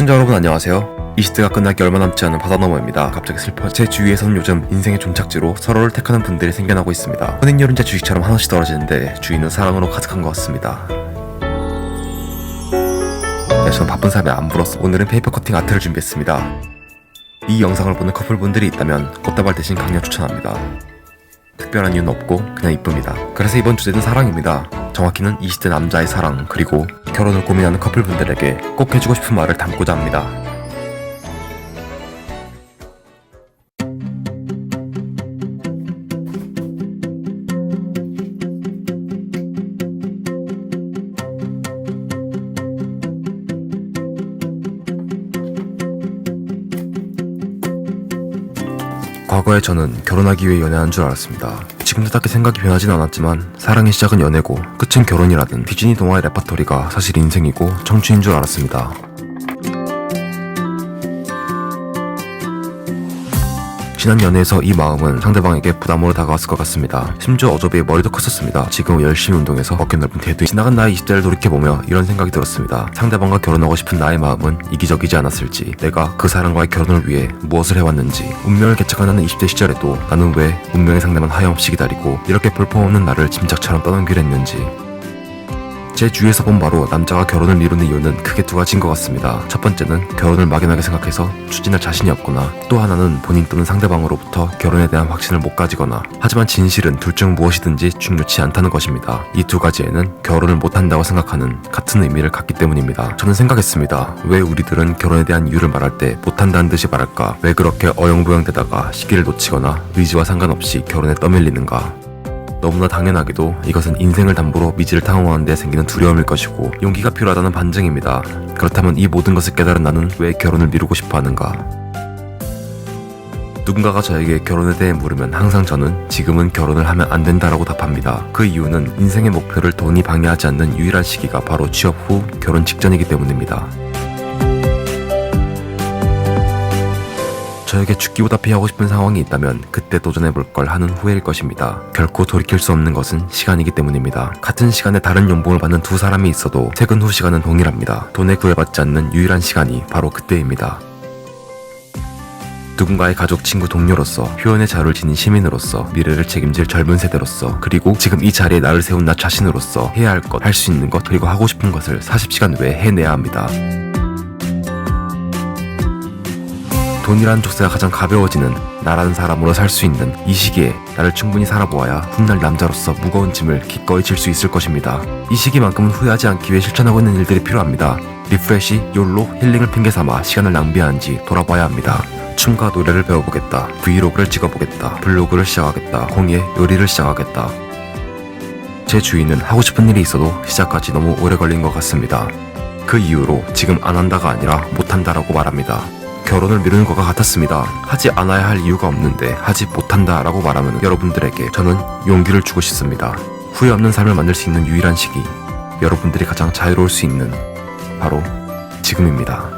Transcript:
시청자 여러분 안녕하세요. 20대가 끝나기 얼마 남지 않은 바다 너머입니다. 갑자기 슬퍼 제 주위에서는 요즘 인생의 종착지로 서로를 택하는 분들이 생겨나고 있습니다. 혼인연륜자 주식처럼 하나씩 떨어지는데 주위는 사랑으로 가득한 것 같습니다. 네, 저는 바쁜 삶에 안 불었어. 오늘은 페이퍼 커팅 아트를 준비했습니다. 이 영상을 보는 커플분들이 있다면 꽃다발 대신 강력 추천합니다. 특별한 이유는 없고 그냥 이쁩니다. 그래서 이번 주제는 사랑입니다. 정확히는 20대 남자의 사랑 그리고 결혼을 고민하는 커플분들에게 꼭 해주고 싶은 말을 담고자 합니다. 과거에 저는 결혼하기 위해 연애한 줄 알았습니다. 지금도 딱히 생각이 변하진 않았지만 사랑의 시작은 연애고 끝은 결혼이라는 디즈니 동화의 레퍼토리가 사실 인생이고 청춘인 줄 알았습니다. 지난 연애에서 이 마음은 상대방에게 부담으로 다가왔을 것 같습니다. 심지어 어저께 머리도 컸었습니다. 지금 열심히 운동해서 어깨 넓은 대도 지나간 나이 20대를 돌이켜보며 이런 생각이 들었습니다. 상대방과 결혼하고 싶은 나의 마음은 이기적이지 않았을지 내가 그 사람과의 결혼을 위해 무엇을 해왔는지 운명을 개척하는 20대 시절에도 나는 왜 운명의 상대만 하염없이 기다리고 이렇게 볼품없는 나를 짐작처럼 떠넘기려 했는지 제 주위에서 본 바로 남자가 결혼을 미루는 이유는 크게 두 가지인 것 같습니다. 첫 번째는 결혼을 막연하게 생각해서 추진할 자신이 없거나 또 하나는 본인 또는 상대방으로부터 결혼에 대한 확신을 못 가지거나 하지만 진실은 둘 중 무엇이든지 중요치 않다는 것입니다. 이 두 가지에는 결혼을 못 한다고 생각하는 같은 의미를 갖기 때문입니다. 저는 생각했습니다. 왜 우리들은 결혼에 대한 이유를 말할 때 못한다는 듯이 말할까? 왜 그렇게 어영부영되다가 시기를 놓치거나 의지와 상관없이 결혼에 떠밀리는가? 너무나 당연하게도 이것은 인생을 담보로 미지를 탐험하는 데 생기는 두려움일 것이고 용기가 필요하다는 반증입니다. 그렇다면 이 모든 것을 깨달은 나는 왜 결혼을 미루고 싶어 하는가? 누군가가 저에게 결혼에 대해 물으면 항상 저는 지금은 결혼을 하면 안 된다라고 답합니다. 그 이유는 인생의 목표를 돈이 방해하지 않는 유일한 시기가 바로 취업 후 결혼 직전이기 때문입니다. 저에게 죽기보다 피하고 싶은 상황이 있다면 그때 도전해볼 걸 하는 후회일 것입니다. 결코 돌이킬 수 없는 것은 시간이기 때문입니다. 같은 시간에 다른 연봉을 받는 두 사람이 있어도 퇴근 후 시간은 동일합니다. 돈에 구애받지 않는 유일한 시간이 바로 그때입니다. 누군가의 가족, 친구, 동료로서 표현의 자유를 지닌 시민으로서 미래를 책임질 젊은 세대로서 그리고 지금 이 자리에 나를 세운 나 자신으로서 해야 할 것, 할 수 있는 것, 그리고 하고 싶은 것을 40시간 외에 해내야 합니다. 돈이라는 족쇄가 가장 가벼워지는 나라는 사람으로 살 수 있는 이 시기에 나를 충분히 살아보아야 훗날 남자로서 무거운 짐을 기꺼이 질 수 있을 것입니다. 이 시기만큼은 후회하지 않기 위해 실천하고 있는 일들이 필요합니다. 리프레시, 욜로, 힐링을 핑계 삼아 시간을 낭비하는지 돌아봐야 합니다. 춤과 노래를 배워보겠다. 브이로그를 찍어보겠다. 블로그를 시작하겠다. 공예, 요리를 시작하겠다. 제 주위는 하고 싶은 일이 있어도 시작까지 너무 오래 걸린 것 같습니다. 그 이유로 지금 안 한다가 아니라 못 한다라고 말합니다. 결혼을 미루는 것과 같았습니다. 하지 않아야 할 이유가 없는데 하지 못한다 라고 말하면 여러분들에게 저는 용기를 주고 싶습니다. 후회 없는 삶을 만들 수 있는 유일한 시기, 여러분들이 가장 자유로울 수 있는 바로 지금입니다.